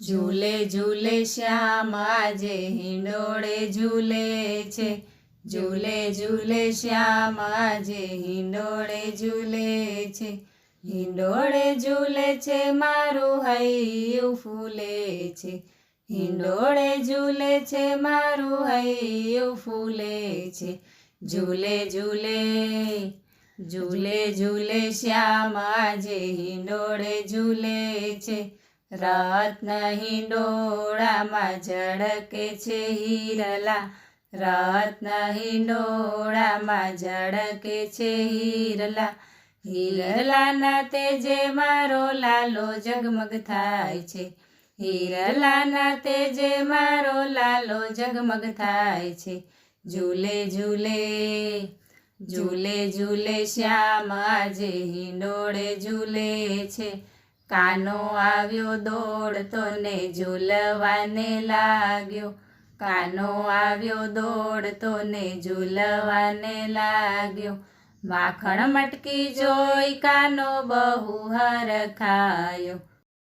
ઝૂલે ઝૂલે શ્યામ, આજે હિંડોળે ઝૂલે છે. ઝૂલે ઝૂલે શ્યામ, આજે હિંડોળે ઝૂલે છે. હિંડોળે ઝૂલે છે, મારું હૈયું ફૂલે છે. હિંડોળે ઝૂલે છે, મારું હૈયું ફૂલે છે. ઝૂલે ઝૂલે ઝૂલે ઝૂલે શ્યામ, આજે હિંડોળે ઝૂલે છે. રત્ન હિંડોળામાં ઝળકે છે હિરલા. રત્ન હિંડોળામાં ઝળકે છે હીરલા. હિરલાના તેજે મારો લાલો જગમગ થાય છે. હિરલાના તેજે મારો લાલો જગમગ થાય છે. ઝૂલે ઝૂલે ઝૂલે ઝૂલે શ્યામ. આજે હિંડોળે ઝૂલે છે. કાનો આવ્યો દોડતો ને ઝૂલવાને લાગ્યો. કાનો આવ્યો દોડતો ને ઝૂલવાને લાગ્યો. માખણ મટકી જોઈ કાનો બહુ હરખાયો